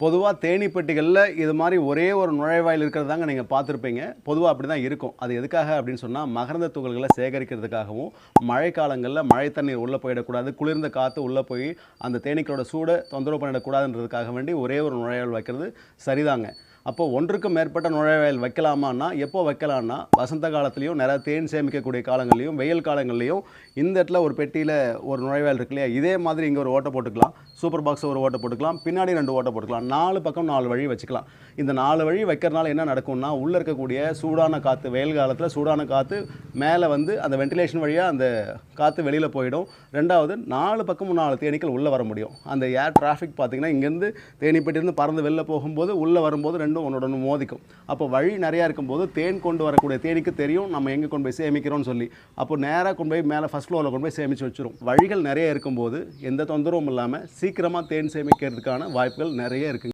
பொதுவாக தேனிப்பட்டிகளில் இது மாதிரி ஒரே ஒரு நுழைவாயில் இருக்கிறதாங்க நீங்கள் பார்த்துருப்பீங்க. பொதுவாக அப்படி தான் இருக்கும். அது எதுக்காக அப்படின்னு சொன்னால் மகரந்த துகள்களை சேகரிக்கிறதுக்காகவும் மழைக்காலங்களில் மழை தண்ணீர் உள்ளே போயிடக்கூடாது குளிர்ந்த காற்று உள்ளே போய் அந்த தேனீக்களோட சூடை தொந்தரவு பண்ணிடக்கூடாதுன்றதுக்காக வேண்டி ஒரே ஒரு நுழைவாயில் வைக்கிறது சரிதாங்க. அப்போ ஒன்றுக்கு மேற்பட்ட நுழைவாயில் வைக்கலாமான்னா எப்போ வைக்கலான்னா வசந்த காலத்துலேயும் நிறைய தேன் சேமிக்கக்கூடிய காலங்கள்லையும் வெயில் காலங்கள்லையும் இந்த இடத்துல ஒரு பெட்டியில் ஒரு நுழைவாயில் இருக்கு இல்லையா? இதே மாதிரி இங்கே ஒரு ஓட்டை போட்டுக்கலாம். சூப்பர் பாக்ஸ் ஒரு ஓட்டை போட்டுக்கலாம். பின்னாடி ரெண்டு ஓட்டை போட்டுக்கலாம். நாலு பக்கம் நாலு வழி வச்சுக்கலாம். இந்த நாலு வழி வைக்கிறனால என்ன நடக்கும்னா உள்ளே இருக்கக்கூடிய சூடான காற்று வெயில் காலத்தில் சூடான காற்று மேலே வந்து அந்த வென்டிலேஷன் வழியாக அந்த காற்று வெளியில் போயிடும். ரெண்டாவது நாலு பக்கமும் நாலு தேனீக்கள் உள்ளே வர முடியும். அந்த ஏர் டிராஃபிக் பார்த்தீங்கன்னா இங்கேருந்து தேனிப்பட்டிருந்து பறந்து வெளில போகும்போது உள்ளே வரும்போது ரெண்டு ரெண்டும் ஒன்னோட மோதிக்கும். அப்போ வழி நிறையா இருக்கும்போது தேன் கொண்டு வரக்கூடிய தேனிக்கு தெரியும் நம்ம எங்கே கொண்டு போய் சேமிக்கிறோம்னு சொல்லி. அப்போ நேராக கொண்டு போய் மேலே ஃபஸ்ட் ஃப்ளோரில் கொண்டு போய் சேமித்து வச்சிரும். வழிகள் நிறைய இருக்கும்போது எந்த தொந்தரவும் இல்லாமல் சீக்கிரமாக தேன் சேமிக்கிறதுக்கான வாய்ப்புகள் நிறைய இருக்குங்க.